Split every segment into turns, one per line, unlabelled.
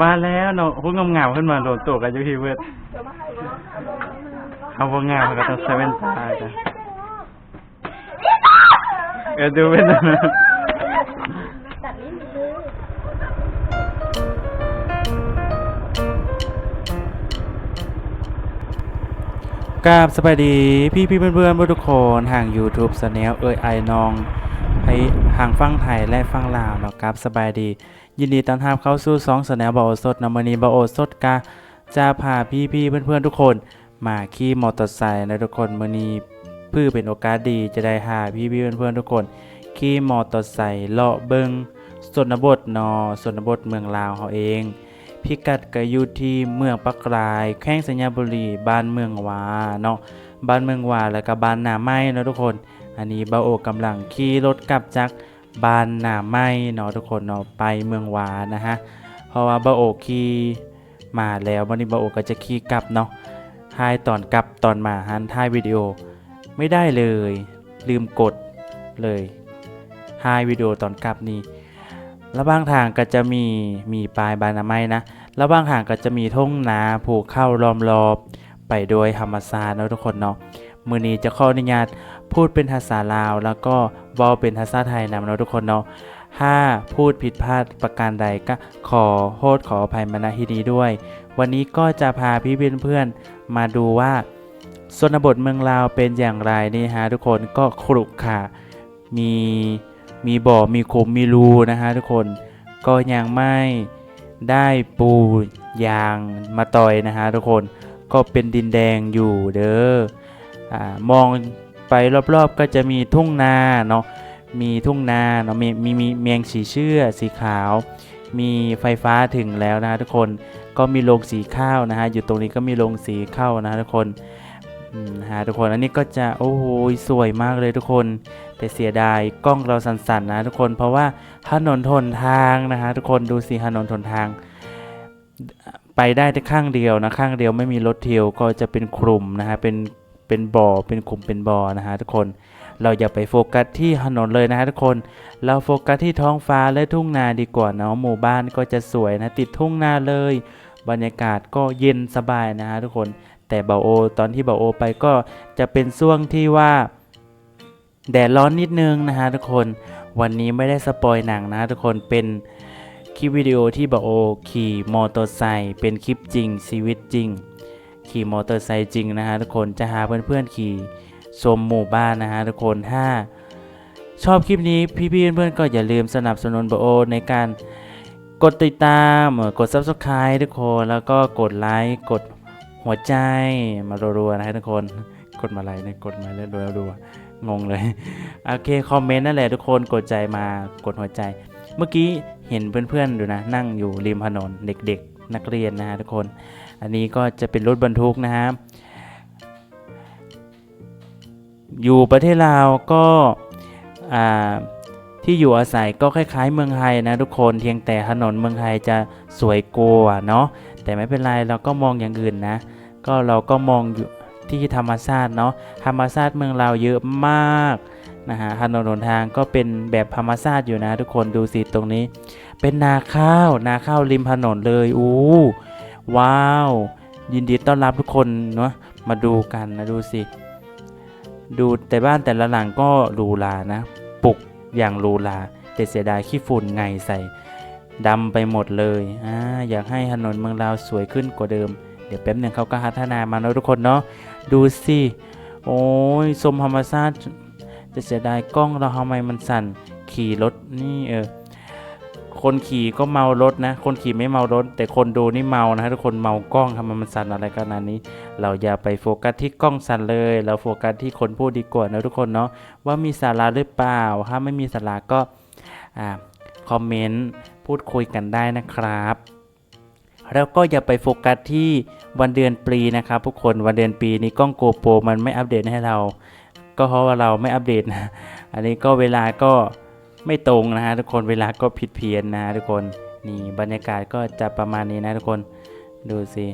ว่าแล้วเนาะพูดงามๆขึ้นมาโดนตกอายุพี่เวิร์ดเอาพวกงามก็ต้องใช้แว่นตาจ้ะเออดูเป็นนะ
ตัดลิ้นเลย
กราบสบายดีพี่พี่เพื่อนเพื่อนทุกคนทาง YouTube สแนลเอ่ยไอนองให้ทางฟังไทยและฟังลาวเนาะครับสบายดี ยินดีต้อนรับเข้าสู่สองสแนลบาโอสดนำมนีบาโอสดกาจะพาพี่พี่เพื่อนเพื่อนๆทุกคน มาขี่มอเตอร์ไซค์นะทุกคนมือนี้เพื่อเป็นโอกาสดีจะได้หาพี่พี่เพื่อนเพื่อนๆทุกคนขี่มอเตอร์ไซค์เลาะเบิงสนบทเนอสนบทเมืองลาวเขาเองพิกัดก็อยู่ที่เมืองปักราย แข้งสัญญาบุรีบ้านเมืองวาเนาะบ้านเมืองวาแล้วก็บ้านนาไม้นะทุกคน อันนี้บาโอกำลังขี่รถกลับจาก บ้านนาไม้เนาะทุกคนเนาะไปเมืองวานะฮะเพราะว่าบาโอขี่มาแล้ววันนี้บาโอก็จะขี่กลับเนาะถ่ายตอนกลับตอนมาฮันถ่ายวิดีโอไม่ได้เลย ลืมกดเลยถ่ายวิดีโอตอนกลับนี่แล้วบางทางก็จะมีมีปลายบานาไม้นะแล้วบางทางก็จะมีทุ่งนาผูกเข้าล้อมรอบไปโดยธรรมศาสตร์เนาะทุกคนเนาะมือนี้จะขออนุญาตพูดเป็นภาษาลาวแล้วก็ วอเป็นภาษาไทยนำเนาะทุกคนเนาะถ้าพูดผิดพลาดประการใดก็ขอโทษขออภัยมาณที่นี้ด้วย วันนี้ก็จะพาพี่เพื่อนๆมาดูว่าชนบทเมืองลาวเป็นอย่างไรนี่ฮะทุกคนก็ครุขระมีมีบ่อมีขุมมีรูนะฮะทุกคนก็ยังไม่ได้ปูยางมาต่อยนะฮะทุกคนก็เป็นดินแดงอยู่เด้ออามอง ไปรอบๆก็จะมีทุ่งนาเนาะมีทุ่งนาเนาะมีมีมีเมียงสีเชื่อสีขาว มีไฟฟ้าถึงแล้วนะทุกคนก็มีโรงสีข้าวนะฮะอยู่ตรงนี้ก็มีโรงสีข้าวนะฮะทุกคนอืมฮะทุกคนอันนี้ก็จะโอ้โหสวยมากเลยทุกคน แต่เสียดายกล้องเราสั่นๆนะทุกคนเพราะว่าถนนทนทางนะฮะทุกคนดูสิถนนทนทาง ไปได้แต่ข้างเดียวนะข้างเดียวไม่มีรถเที่ยวก็จะเป็นคลุมนะฮะเป็น เป็นบ่อเป็นกลุ่มเป็นบ่อนะฮะทุกคน เราอย่าไปโฟกัสที่ถนนเลยนะฮะทุกคน เราโฟกัสที่ท้องฟ้าและทุ่งนาดีกว่าเนาะหมู่บ้านก็จะสวยนะติดทุ่งนาเลย บรรยากาศก็เย็นสบายนะฮะทุกคน แต่เบาโอ ตอนที่เบาโอไปก็จะเป็นช่วงที่ว่าแดดร้อนนิดนึงนะฮะทุกคนวันนี้ไม่ได้สปอยหนังนะทุกคนเป็นคลิปวิดีโอที่เบาโอขี่มอเตอร์ไซค์เป็นคลิปจริงชีวิตจริง ขี่มอเตอร์ไซค์จริงนะฮะทุกคนจะหาเพื่อนๆขี่ชมหมู่บ้านนะฮะทุกคนถ้าชอบคลิปนี้พี่ๆเพื่อนๆก็อย่าลืมสนับสนุนโบโอในการกดติดตามกด subscribe ทุกคนแล้วก็กดไลค์กดหัวใจมารัวๆนะฮะทุกคนกดมาไลค์เนี่ยกดมาเรื่อยๆรัวๆงงเลยโอเคคอมเมนต์นั่นแหละทุกคนกดใจมากดหัวใจ เมื่อกี้เห็นเพื่อนๆดูนะ นั่งอยู่ริมถนนเด็กๆ นักเรียนนะฮะทุกคน อันนี้ก็จะเป็นรถบรรทุกนะฮะอยู่ประเทศลาวก็ที่อยู่อาศัยก็คล้าย ๆ เมืองไทยนะทุกคนเพียงแต่ถนนเมืองไทยจะสวยกว่าเนาะแต่ไม่เป็นไรเราก็มองอย่างอื่นนะ ก็เราก็มองอยู่ที่ธรรมชาติเนาะธรรมชาติเมืองเราเยอะมากนะฮะถนนหนทางก็เป็นแบบธรรมชาติอยู่นะ ทุกคนดูสิตรงนี้ เป็นนาข้าวนาข้าวริมถนนเลยอู้ ว้าว ยินดีต้อนรับทุกคนเนาะมาดูกันนะดูสิ ดูแต่บ้านแต่ละหลังก็หรูหรานะปลุกอย่างหรูหราแต่เสียดายขี้ฝุ่นไงใส่ดำไปหมดเลยอ่าอยากให้ถนนเมืองเราสวยขึ้นกว่าเดิม เดี๋ยวแป๊บหนึ่งเขาก็พัฒนามาแล้วทุกคนเนาะดูสิโอ้ยสมธรรมชาติจะเสียดายกล้องเราทำไมมันสั่น ขี่รถนี่เออ คนขี่ก็เมารถนะ คนขี่ไม่เมารถ แต่คนดูนี่เมานะทุกคนเมากล้องทำไมมันสั่นอะไรขนาดนี้ เราอย่าไปโฟกัสที่กล้องสั่นเลย เราโฟกัสที่คนพูดดีกว่านะทุกคนเนาะว่ามีสาระหรือเปล่า ถ้าไม่มีสาระก็อ่าคอมเมนต์พูดคุยกันได้นะครับแล้วก็อย่าไปโฟกัสที่วันเดือนปีนะครับทุกคนวันเดือนปีนี้กล้องโกโปรมันไม่อัปเดตให้เรา ก็เพราะว่าเราไม่อัปเดตนะ อันนี้ก็เวลาก็ ไม่ตรงนะฮะทุกคนเวลาก็ผิดเพี้ยนนะฮะทุกคนนี่บรรยากาศก็จะประมาณนี้นะทุกคนดูสิ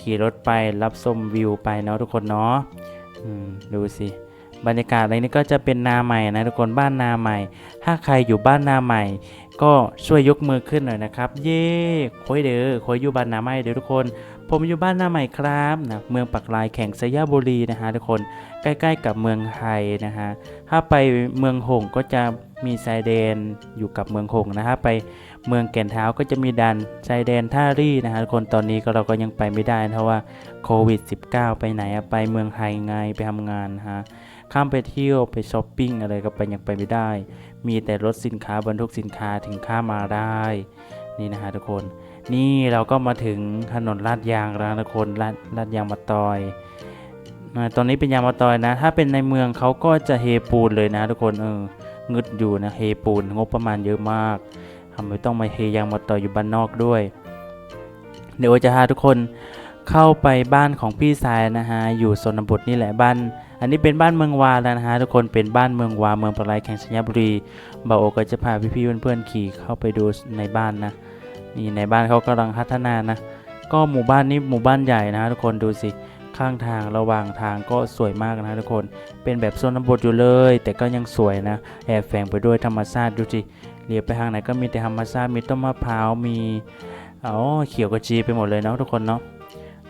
ขี่รถไปรับชมวิวไปเนาะทุกคนเนาะดูสิบรรยากาศอะไรนี้ก็จะเป็นนาใหม่นะทุกคนบ้านนาใหม่ ถ้าใครอยู่บ้านนาใหม่ ก็ช่วยยกมือขึ้นหน่อยนะครับ เย่คอยเด้อคอยอยู่บ้านนาใหม่เด้อทุกคน ผมอยู่บ้านนาใหม่ครับนะเมืองปักลายแข่งสยบุรีนะฮะทุกคนใกล้ ๆ กับเมืองไทยนะฮะถ้าไปเมืองหงก็จะ มีชายแดนอยู่กับเมืองหงส์นะฮะไปเมืองแก่นเท้าก็จะมีดันชายแดนท่ารี่นะฮะทุกคนตอนนี้ก็เราก็ยังไปไม่ได้เพราะว่าโควิด -19 ไปไหนไปเมืองไทยไงไปทำงานฮะข้ามไปเที่ยวไปช้อปปิ้งอะไรก็ไปยังไปไม่ได้ มีแต่รถสินค้าบรรทุกสินค้าถึงข้ามาได้นี่นะฮะทุกคนนี่เราก็มาถึงถนนลาดยางแล้วนะทุกคนลาดลาดยางมาตอยตอนนี้เป็นยางมาตอยนะ ถ้าเป็นในเมืองเขาก็จะเฮปูนเลยนะทุกคนเออ งึดอยู่นะเฮปูนงบประมาณเยอะมากทำไมต้องมาเฮยางมาตออยู่บ้านนอกด้วย เดี๋ยวจะพาทุกคนเข้าไปบ้านของพี่สายนะฮะอยู่สนบทนี่แหละบ้าน อันนี้เป็นบ้านเมืองวาแล้วนะฮะทุกคนเป็นบ้านเมืองวาเมืองปลายแข่งสัญญบุรีบ่าวโอก็จะพาพี่ๆเพื่อนๆขี่เข้าไปดูในบ้านนะนี่ในบ้านเขากำลังพัฒนานะก็หมู่บ้านนี้หมู่บ้านใหญ่นะฮะทุกคนดูสิ ข้างทางระหว่างทางก็สวยมากนะทุกคน เป็นแบบโซนบทอยู่เลย แต่ก็ยังสวยนะ แอบแฝงไปด้วยธรรมชาติดูสิเลียวไปทางไหนก็มีแต่ธรรมชาติมีต้นมะพร้าวมีอ๋อเขียวกระจีไปหมดเลยเนาะทุกคนเนาะ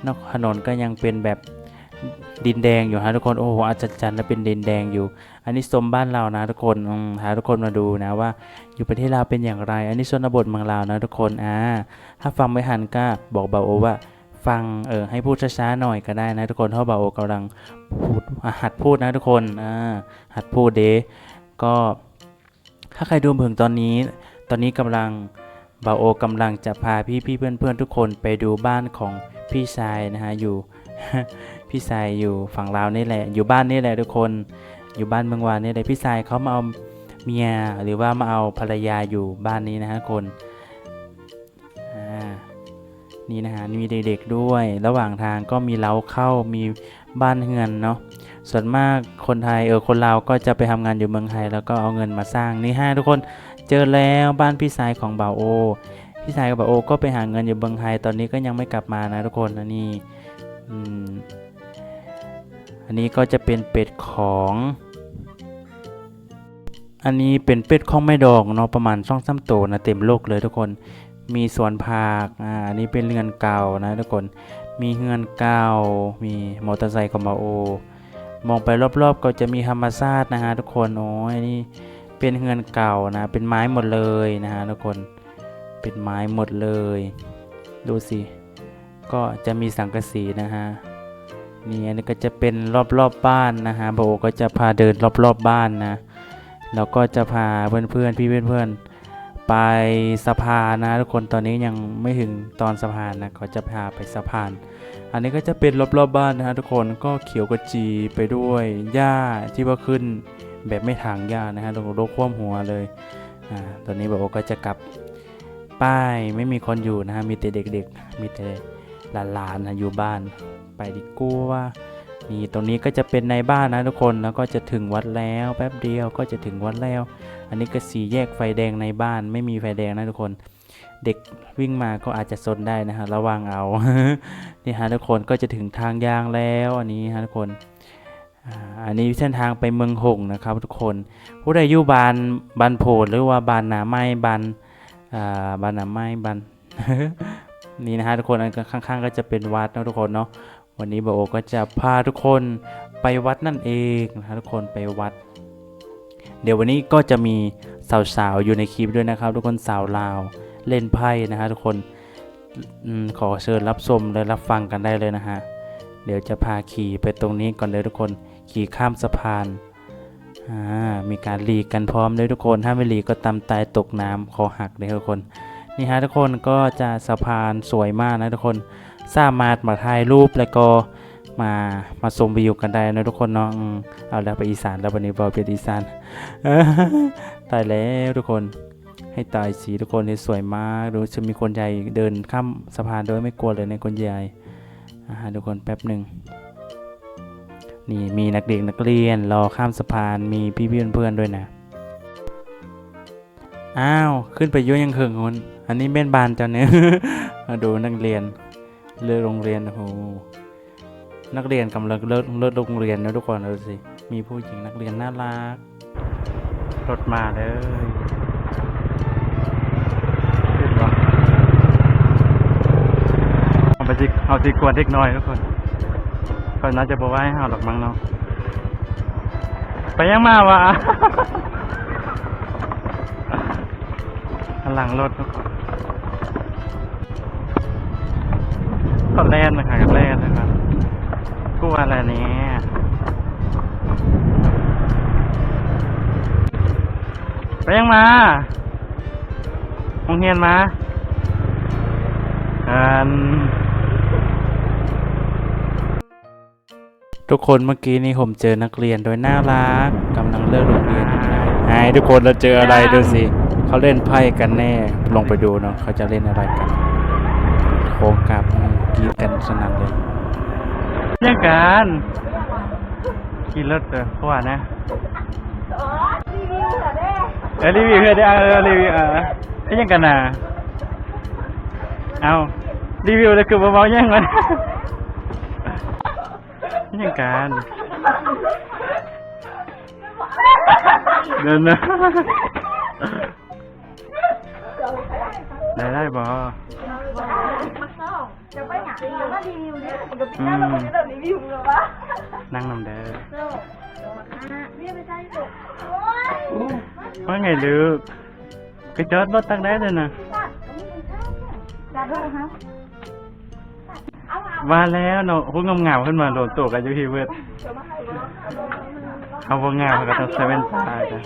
นอกถนนก็ยังเป็นแบบดินแดงอยู่ฮะทุกคนโอ้โหอัศจรรย์และเป็นดินแดงอยู่ อันนี้สมบ้านเรานะทุกคนหาทุกคนมาดูนะว่า อยู่ประเทศลาเป็นอย่างไร อันนี้ชนบทเมืองลาวนะทุกคนอ่าถ้าฟังไม่หันก็บอกเบาโอว่า ฟังเออให้พูดช้าๆหน่อยก็ได้นะทุกคนเพราะเบาโอกำลังพูดหัดพูดนะทุกคนอ่าหัดพูดเดก็ถ้าใครดูถึงตอนนี้ ตอนนี้กำลังเบาโอกำลังจะพาพี่พี่ๆเพื่อนๆทุกคนไปดูบ้านของพี่ชายนะฮะอยู่พี่ชายอยู่ฝั่งลาวนี่แหละ อยู่บ้านนี่แหละทุกคน อยู่บ้านเมืองวานนี่แหละพี่ชายเขามาเอาเมียหรือว่ามาเอาภรรยาอยู่บ้านนี้นะฮะคน นี่นะฮะมีเด็กๆด้วย ระหว่างทางก็มีเล้าเข้ามีบ้านเฮือนเนาะส่วนมากคนไทยเออคนลาวก็จะไปทำงานอยู่เมืองไทย แล้วก็เอาเงินมาสร้างนี่ฮะทุกคนเจอแล้วบ้านพี่ชายของบ่าวโอ พี่ชายกับบ่าวโอก็ไปหาเงินอยู่เมืองไทยตอนนี้ก็ยังไม่กลับมานะทุกคนนะนี่อืมอันนี้ก็จะเป็นเป็ดของ อันนี้เป็นเป็ดของแม่ดอกเนาะประมาณช่องซ้ำโตนะเต็มโลกเลยทุกคน มีสวนผักอ่าอันนี้เป็นเรือนเก่านะทุกคนมีเรือนเก่า มีมอเตอร์ไซค์ของมาโอ มองไปรอบๆ ก็จะมีธรรมชาตินะฮะทุกคนโอ้ยนี่เป็นเรือนเก่านะ เป็นไม้หมดเลยนะฮะทุกคนเป็นไม้หมดเลย ดูสิก็จะมีสังกะสีนะฮะนี่อันนี้ก็จะเป็นรอบๆบบ้านนะฮะโบก็จะพาเดินรอบๆบบ้านนะแล้วก็จะพาเพื่อนๆพี่เพื่อนๆ ไปสะพานนะทุกคนตอนนี้ยังไม่ถึงตอนสะพานนะเขาจะพาไปสะพาน อันนี้ก็จะเป็นรอบๆบบ้านนะฮะทุกคนก็เขียวกระจีไปด้วยหญ้าที่ว่าขึ้นแบบไม่ถางหญ้านะฮะตรงโรคคว่ำหัวเลยอ่าตอนนี้บอกว่าก็จะกลับป้ายไม่มีคนอยู่นะฮะมีแต่เด็กๆ มีแต่หลานๆนะอยู่บ้าน ไปดีกว่า นี่ตรงนี้ก็จะเป็นในบ้านนะทุกคนแล้วก็จะถึงวัดแล้วแป๊บเดียวก็จะถึงวัดแล้ว อันนี้ก็สีแยกไฟแดงในบ้านไม่มีไฟแดงนะทุกคน เด็กวิ่งมาก็อาจจะซนได้นะฮะระวังเอานี่ฮะทุกคนก็จะถึงทางยางแล้วอันนี้ฮะทุกคนอ่าอันนี้เส้นทางไปเมืองหงนะครับทุกคน ผู้ใดอยู่บานบานโพดหรือว่าบานหนาไม้บานอ่าบานหนาไม้บานนี่นะฮะทุกคนอันข้างๆ ก็จะเป็นวัดนะทุกคนเนาะ วันนี้บโอก็จะพาทุกคนไปวัดนั่นเองนะทุกคนไปวัด เดี๋ยววันนี้ก็จะมีสาวๆอยู่ในคลิปด้วยนะครับ ทุกคนสาวลาวเล่นไพ่นะฮะทุกคนอขอเชิญรับชมและรับฟังกันได้เลยนะฮะเดี๋ยวจะพาขี่ไปตรงนี้ก่อนเลยทุกคนขี่ข้ามสะพานมีการหลีกกันพร้อมเลยทุกคน ถ้าไม่หลีกก็ตำตายตกน้ำคอหักเลยทุกคน นี่ฮะทุกคนก็จะสะพานสวยมากนะทุกคน สามารถมาถ่ายรูปแล้วก็มามาชมวิวกันได้นะทุกคนเนาะเอาแล้วไปอีสานแล้ววันนี้บอกเป็นอีสานตายแล้วทุกคนให้ตายสีทุกคนนี่สวยมากดูจะมีคนใหญ่เดินข้ามสะพานโดยไม่กลัวเลยในคนใหญ่อ่าทุกคนแป๊บหนึ่งนี่มีนักเด็กนักเรียนรอข้ามสะพานมีพี่พี่เพื่อนๆด้วยนะอ้าวขึ้นไปยุ่ยังเขิงคนอันนี้เป็นบานเจ้าเนื้อดูนักเรียน เรือโรงเรียนโอ้โหนักเรียนกำลังเลิกเลิกโรงเรียนนะทุกคนดูสิมีผู้หญิงนักเรียนน่ารักรถมาเลยขึ้นวะเอาไปจิเอาจิกวนเด็กน้อยทุกคนก็น่าจะบอกว่าให้ห้าหรอกมั้งเนาะไปยังมาวะหลังรถทุกคน ก็แล่นนะครับแล่นนะครับกลัวอะไรเนี่ยไปยังมาโรงเรียนมาอันทุกคนเมื่อกี้นี่ผมเจอนักเรียนโดยน่ารักกำลังเลิกโรงเรียนอยู่ไอ้ทุกคนเราเจออะไรดูสิเขาเล่นไพ่กันแน่ ลงไปดูเนาะเขาจะเล่นอะไรกัน โค้งกลับ กรีดกันสนั่นเลยยังกันขี่รถเออเพราะว่านะ
อ๋อรีวิวเหรอเอ
อรีวิวเพื่อนเออรีวิวเออไอ้ยังกันน่ะเอารีวิวเลยคือเบาๆยังมันไอ้ยังกันเดินนะได้ได้บ
อ งจะไปหาเรามารีวิวเนี่ยปกติแล้วเราไม่ได้รีวิวหรอวะ
นั่งนำเด้อ
โซ่มาค่ะเรียกไปใช่สุกโอ้ย
ว่าไงลูกก็จอดรถตั้งได้เลยนะ
ตัดอันนี้เป็นข้าวเนี่ยตัดด้วยครับเอาเอา
ว่าแล้วเนาะพวกงามๆขึ้นมาโดนตัวกันอยู่ที่เวิร์ด
เดี๋ยวมาให้เนาะ
เขาพวกงามเขาก็ต้องใช้แว่นตาจ้ะ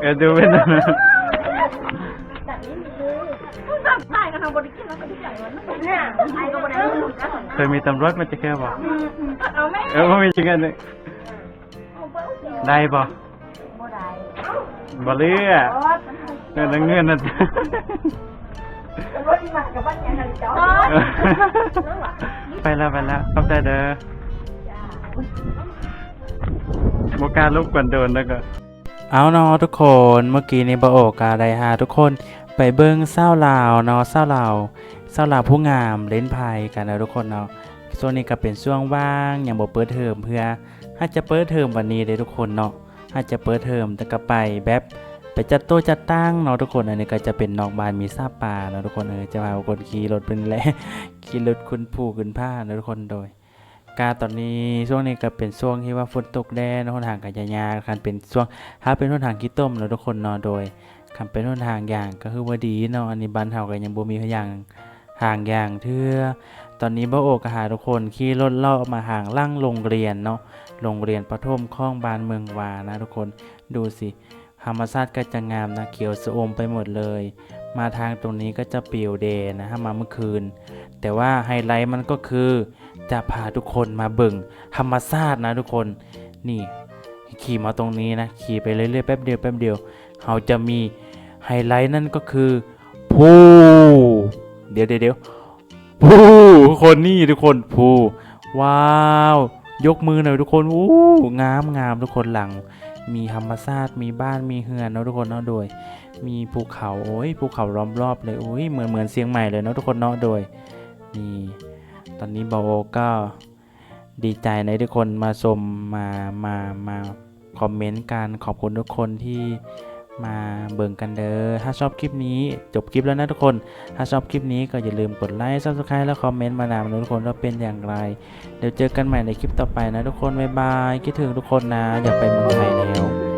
เออดูเป็นนะ
เนี่ยไอ้ก็บริกิน
เคยมีตำรวจมาจะแค่บอก
เอาแม่
เออว่ามีจริงกันเลยได้บ่
บ่ได้
บ่เลือเงินเงินนะจ๊ะ
รถมากับบ้านยังไงจ๊อ
ไปแล้วไปแล้วขอบใจเด้อโมกล้าลุกกวนโดนแล้วก็เอาเนาะทุกคนเมื่อกี้นี้บโอกาไดฮาทุกคนไปเบิ้งเศร้าลาวเนาะเศร้าลาว เศร้าลาผู้งามเล่นไพ่กันนะทุกคนเนาะช่วงนี้ก็เป็นช่วงว่างอยังบ่เปิดเทอมเพื่อถ้าจะเปิดเทอมวันนี้เลยทุกคนเนาะถ้าจะเปิดเทอมแต่ก็ไปแบบไปจัดโต๊ะจัดตั้งเนาะทุกคนอันนี้ก็จะเป็นนอกบ้านมีซาปาเนาะทุกคนเออจะพาคนขี่รถเป็นแหละขี่รถคุณผู้ขึ้นผ้าเนาะทุกคนโดยการตอนนี้ช่วงนี้ก็เป็นช่วงที่ว่าฝนตกแดดนาะหนทางกันยาๆคันเป็นช่วงถ้าเป็นหนทางขี้ต้มเนาะทุกคนเนาะโดยคันเป็นหนทางอย่างก็คือว่าดีเนาะอันนี้บ้านเฮาก็ยังบ่มีอย่าง ห่างอย่างเทื่อตอนนี้บ่โอกก็หาทุกคนขี่รถเลาะมาห่างล่างโรงเรียนเนาะโรงเรียนประถมคลองบานเมืองวานะทุกคนดูสิธรรมชาติก็จะงามนะเขียวสะอมไปหมดเลย มาทางตรงนี้ก็จะเปลี่ยวเดนะฮะมาเมื่อคืน แต่ว่าไฮไลท์มันก็คือจะพาทุกคนมาเบิ่งธรรมชาตินะทุกคนนี่ขี่มาตรงนี้นะขี่ไปเรื่อยๆแป๊บเดียวแป๊บเดียวเราจะมีไฮไลท์นั่นก็คือภู เดี๋ยวเดี๋ยวเดี๋ยวภูทุกคนนี่ทุกคนภูว้าว ยกมือหน่อยทุกคนอู้งามงามทุกคนหลัง มีธรรมชาติมีบ้านมีเฮือนเนาะทุกคนเนาะโดย มีภูเขาโอ้ยภูเขาล้อมรอบเลยโอ้ยเหมือนเหมือนเชียงใหม่เลยเนาะทุกคนเนาะโดยนี่ตอนนี้บาโอก็ดีใจในทุกคนมาชมมามามาคอมเมนต์กันขอบคุณทุกคนที่ มาเบิ่งกันเด้อ ถ้าชอบคลิปนี้จบคลิปแล้วนะทุกคน ถ้าชอบคลิปนี้ก็อย่าลืมกดไลค์ซับสไคร b e แล้วคอมเมนต์มานำนะทุกคนว่าเป็นอย่างไร เดี๋ยวเจอกันใหม่ในคลิปต่อไปนะทุกคน บ๊ายบาย คิดถึงทุกคนนะ อยากไปเมืองไทยแล้ว